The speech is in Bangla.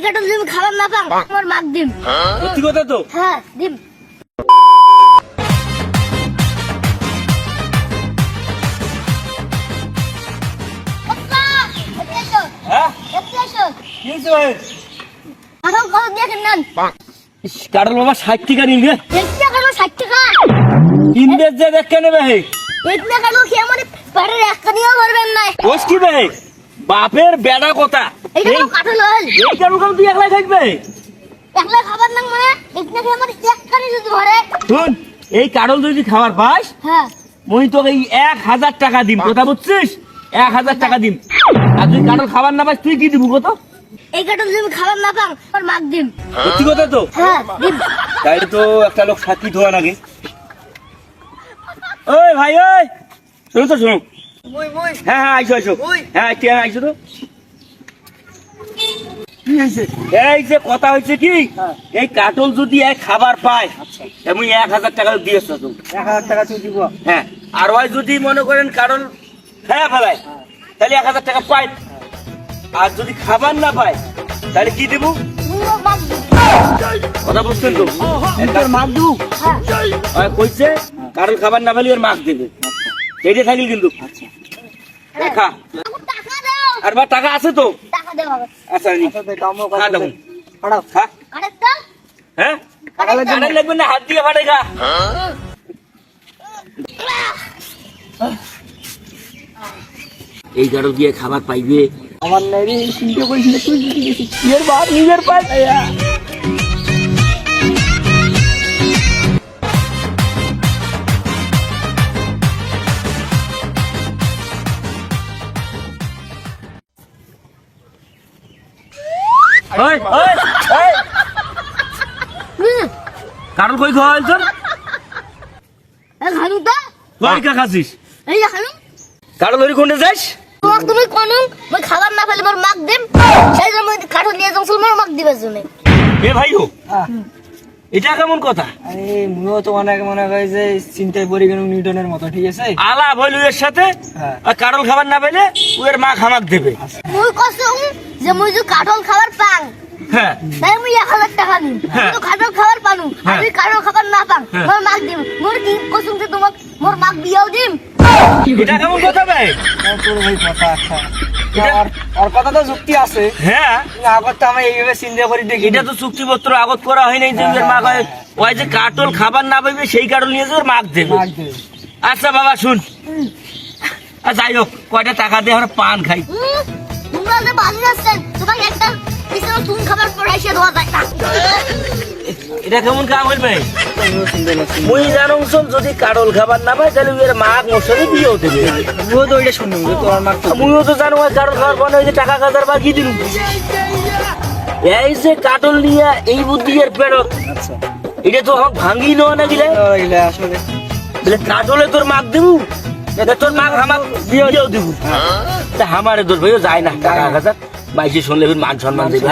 কাটল যদি খাবার না পাং আমার মাক দিম সত্যি কথা তো? হ্যাঁ দিম হ্যাঁ? কারণ বাবা ষাট টাকা নিবে ষাট টাকা। কিনবে যে দেখ কেন এক টাকা খেয়ে আমার পেটের এক কানিও ভরবেন না। ওস কি ভাই। বাপের বেড়া কথা। এইটা এই কোনো। এই তুই একলাই থাকবে একলা খাবার না মানে? টাকা খেয়ে আমার এক কানি যদি ভরে। শুন এই যদি খাবার পাস হ্যাঁ। মই তোকে এই এক হাজার টাকা দিম। কথা বুঝছিস? এক হাজার টাকা দিম। আর তুই খাবার না পাস তুই কি দিব কত এই কাঁঠাল যদি খাবার না পাং আমার মাক দিম। সত্যি কথা তো? হ্যাঁ তাইলে তো একটা লোক সাক্ষী ধোয়া নাকি ওই ভাই ওই। শোনো তো শোনো। হ্যাঁ হ্যাঁ আইসো আইসো। হ্যাঁ কে আইসো তো। এই যে কথা হয়েছে কি? এই কাটল যদি এক খাবার পায় এমন এক হাজার টাকা দিয়েছ এক হাজার টাকা তুই দিব। হ্যাঁ। আর ওই যদি মনে করেন খেয়ে ফেলায় তাহলে এক হাজার টাকা পায়। আর যদি খাবার না পায় তাহলে কি দেবো? কথা বুঝছেন তো? মাছ দেবো। হ্যাঁ কইছে কারণ খাবার না পেলে ওর মাছ দেবে। এইটা থাকিল কিন্তু। খা আমার টাকা দাও আর বা টাকা আছে তো? টাকা দাও বাবা। আচ্ছা নি। আচ্ছা তুই কামও খা দেবো খা। হ্যাঁ? লাগবে না হাত দিয়ে ফাটে খা। এই গাড়ো দিয়ে খাবার পাইবে। আমার নেই চিন্তা করিস না তুই নিজের বাপ নিজের পায় কারণ কই খাওয়া এই খানু তো? কই কা খাসিস কারণ ধরে কোনটা যাস তোমাক তুমি কোন? মই খাবার না পেলে মোর মাক দিম। সেই জন্য মই কাঠো নিয়ে যাচ্ছিল মোর মাক দিবার জন্য এ ভাই ও এটা কেমন কথা? আরে মুও তো অনেক মনে হয় যে চিন্তায় পড়ে গেল নিউটনের মতো ঠিক আছে? আলা হইল এর সাথে হ্যাঁ। আর কারণ খাবার না পেলে ওর মা খামাক দেবে। মুই কসম যে মুই যদি কাঠল খাবার পাং। হ্যাঁ। তাই মুই এক হাজার টাকা দিম। হ্যাঁ। খাবার পানু। হ্যাঁ। আমি কাঠল খাবার না পাং। মোর মাক দিম। মোর কি কসম যে তোমাক মোর মাক বিয়াও দিম। এটা কেমন কথা ভাই? তোর ভাই কথা একটা আর কথা তো যুক্তি আছে। হ্যাঁ। আগত তো আমি এইভাবে চিন্তা করি দেখি এটা তো চুক্তিপত্র আগত করা হয় নাই যে ওর মা ওই যে কাটল খাবার না পাইবে সেই কাটল নিয়ে যে ওর মাক দেবে। আচ্ছা বাবা শুন। আর যাই হোক কয়টা টাকা দিয়ে আমরা পান খাই। তোমরা যে বাজি যাচ্ছেন তোমাকে একটা পিছনে তুমি খাবার পড়াইছে দেওয়া যায় না এটা কেমন কাম হইবে আমিও চিন্তা মুই জানো যদি কাটল খাবার না পাই তাহলে মাক মোর সাথে বিয়েও দেবে। তো ওইটা শুনুন যে তোর মার মুইও তো জানো কাটল খাবার পর ওই যে টাকা বাকি এই যে কাটল নিয়ে এই বুদ্ধি এর পেরত আচ্ছা। এটা তো আমাকে ভাঙ্গি নেওয়া না গেলে আসলে। কাটলে তোর মাক দেবু তোর মাক আমার বিয়েও দিব তা আমারে তোর ভাইও যায় না টাকা কাজার বাইশে শুনলে মান সম্মান দেবে